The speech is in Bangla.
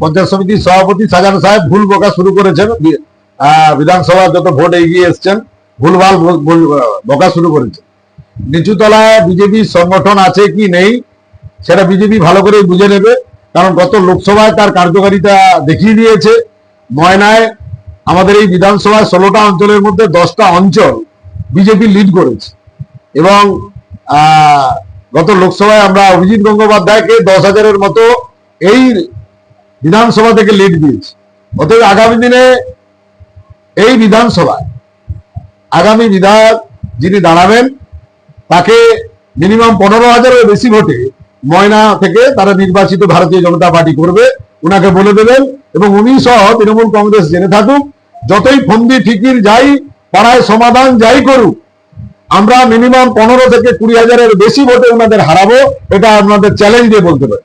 পঞ্চায়েত সমিতির সভাপতি সাজান সাহেব ভুল বকা শুরু করেছেন। বিধানসভা যত ভোট এগিয়ে এসছেন, ভুলভাল বকা শুরু করেছেন। নিচুতলায় বিজেপি সংগঠন আছে কি নেই, সেটা বিজেপি ভালো করে বুঝে নেবে। কারণ গত লোকসভায় তার কার্যকারিতা দেখিয়ে দিয়েছে। ময়নায় আমাদের এই বিধানসভায় ষোলোটা অঞ্চলের মধ্যে দশটা অঞ্চল বিজেপি লিড করেছে। এবং গত লোকসভায় আমরা অভিজিৎ গঙ্গোপাধ্যায়কে দশ হাজারের মতো এই বিধানসভা থেকে লিড দিয়েছি। অতএব আগামী দিনে এই বিধানসভায়, আগামী বিধায়ক যিনি দাঁড়াবেন, তাকে মিনিমাম পনেরো হাজারের বেশি ভোটে ময়না থেকে তারা নির্বাচিত ভারতীয় জনতা পার্টি করবে ওনাকে বলে দেবেন এবং উনি সহ তৃণমূল কংগ্রেস জেনে থাকুক, যতই ফন্দি ঠিকির যাই, পাড়ায় সমাধান যাই করুক, আমরা মিনিমাম পনেরো থেকে কুড়ি হাজারের বেশি ভোটে ওনাদের হারাবো, এটা আপনাদের চ্যালেঞ্জ দিয়ে বলতে পারি।